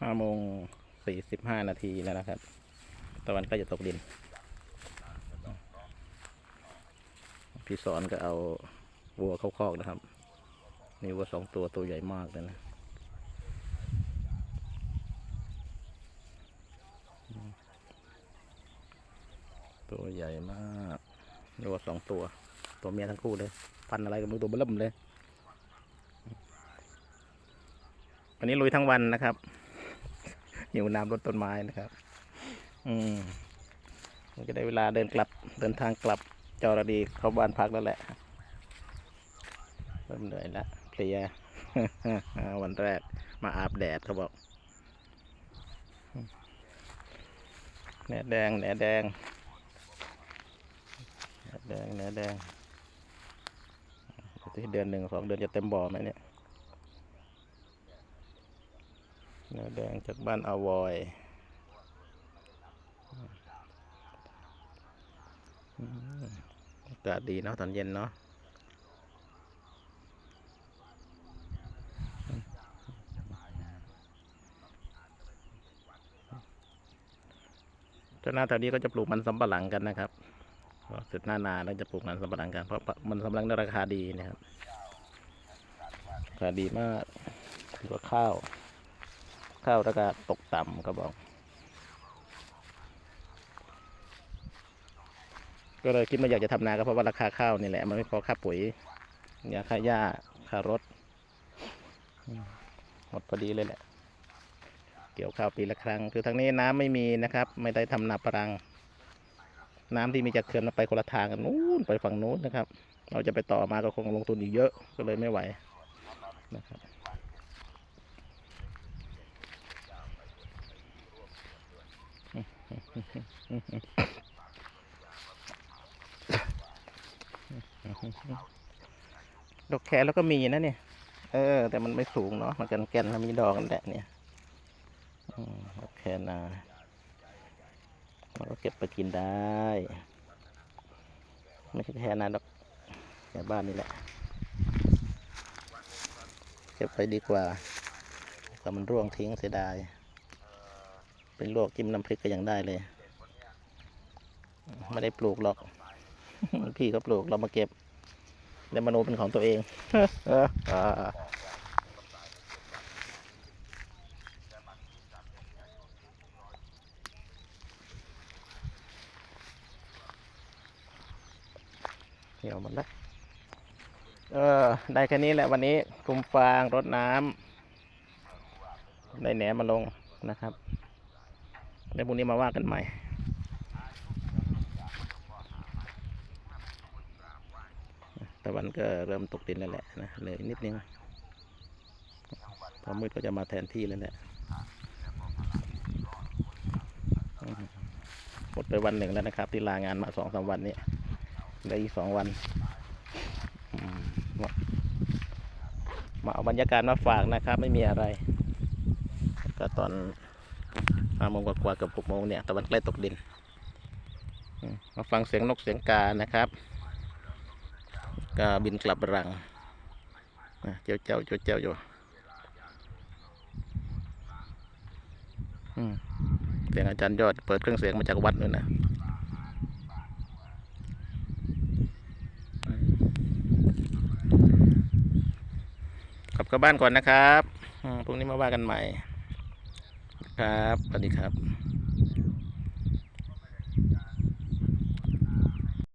ห้าโมงสี่สิบห้านาทีแล้วนะครับ ตะวันก็จะตกดิน พี่สอนก็เอาวัวเข้าคอกนะครับนี่วัวสองตัวตัวใหญ่มากเลยนะตัวใหญ่มากวัวสองตัว ตัวเมียทั้งคู่เลย พันอะไรกันมือตัวเบิ่มเลย วันนี้ลุยทั้งวันนะครับ หิวน้ำรดต้นไม้นะครับ อืมมันก็ได้เวลาเดินกลับเดินทางกลับจอระดีเข้าบ้านพักแล้วแหละเริ่มเหนื่อยละเพลียวันแรกมาอาบแดดเขาบอกแหนแดงแหนแดงแหนแดงแหนแดงดูสิเดือนหนึ่งสองเดือนจะเต็มบ่อไหมเนี่ย เนื้อแดงจากบ้านอาวอยอากาศดีเนาะตอนเย็นเนาะเจ้าหน้าแถวนี้ก็จะปลูกมันสำปะหลังกันนะครับเสร็จหน้านาแล้วจะปลูกมันสำปะหลังกัน เพราะมันสำปะหลังได้ราคาดีนะครับราคาดีมากดีกว่าข้าว ข้าวราคาตกต่ำก็บอก ก็เลยคิดว่าอยากจะทำนาก็เพราะว่าราคาข้าวนี่แหละ มันไม่พอค่าปุ๋ยยาค่าหญ้าค่ารถหมดพอดีเลยแหละ เกี่ยวข้าวปีละครั้ง คือทางนี้น้ำไม่มีนะครับ ไม่ได้ทำนาปรัง น้ำที่มีจากเขื่อนมันไปคนละทางกันนู้นไปฝั่งนู้นนะครับ เราจะไปต่อมาก็คงลงทุนอีกเยอะก็เลยไม่ไหวนะครับ ดอกแครแล้วก็มีนะเนี่ย เออ แต่มันไม่สูงเนาะ มันกันแก่นแล้วมีดอกกันแหละเนี่ยอืมดอกแคนาเราก็เก็บไปกินได้ ไม่ใช่แค่นาดอกแค่บ้านนี่แหละ เก็บไปดีกว่าถ้ามันร่วงทิ้งเสียดาย เป็นลวกจิ้มน้ำพริกก็ยังได้เลย ไม่ได้ปลูกหรอก พี่เขาปลูกเรามาเก็บแล้วมโนเป็นของตัวเองเหี่ยวหมดแล้วเออ ได้แค่นี้แหละวันนี้กลุ่มฟางรดน้ำได้แหนมมาลงนะครับ แล้วพรุ่งนี้มาว่ากันใหม่ตะวันก็เริ่มตกดินแล้วแหละนะเหลยนิดนึงพอมืดก็จะมาแทนที่แล้วแหละหมดไปวันหนึ่งแล้วนะครับ ที่ลางานมาสองสามวันนี้เหลืออีกสองวันมาเอาบรรยากาศมาฝากนะครับ ไม่มีอะไร ก็ตอน ห้าโมงกว่าๆเกับหกโมงเนี่ยตะวันใกล้ตกดิน มาฟังเสียงนกเสียงกานะครับก็บินกลับรังเจ้าเจ้าเจ้าเจ้าอยู่เสียงอาจารย์ยอดเปิดเครื่องเสียงมาจากวัดนู่นนะกลับเข้าบ้านก่อนนะครับพรุ่งนี้มาว่ากันใหม่ ครับสวัสดีครับ